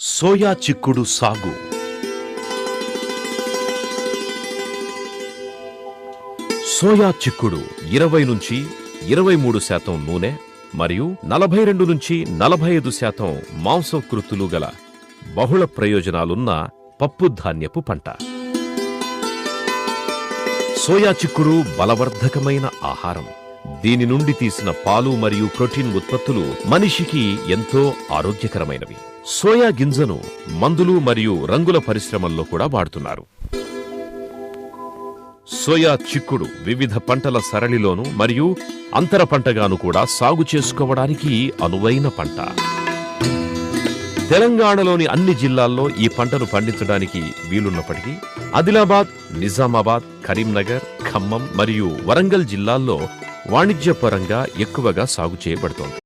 Soya చిక్కుడు సాగు. Soya చిక్కుడు ఇరవై నుంచి ఇరవై మూడు శాతం నూనె మరియు నలభై రెండు నుంచి నలభై ఐదు శాతం మాంసకృతులు గల బహుళ ప్రయోజనాలున్న పప్పు ధాన్యపు పంట. సోయా చిక్కుడు బలవర్ధకమైన ఆహారం. దీని నుండి తీసిన పాలు మరియు ప్రోటీన్ ఉత్పత్తులు మనిషికి ఎంతో ఆరోగ్యకరమైనవి. సోయా గింజను మందులు మరియు రంగుల పరిశ్రమల్లో కూడా వాడుతున్నారు. సోయా చిక్కుడు వివిధ పంటల సరళిలోను మరియు అంతర పంటగాను కూడా సాగు చేసుకోవడానికి అనువైన పంట. తెలంగాణలోని అన్ని జిల్లాల్లో ఈ పంటను పండించడానికి వీలున్నప్పటికీ ఆదిలాబాద్ నిజామాబాద్ కరీంనగర్ ఖమ్మం మరియు వరంగల్ జిల్లాల్లో వాణిజ్యపరంగా ఎక్కువగా సాగు చేయబడుతోంది.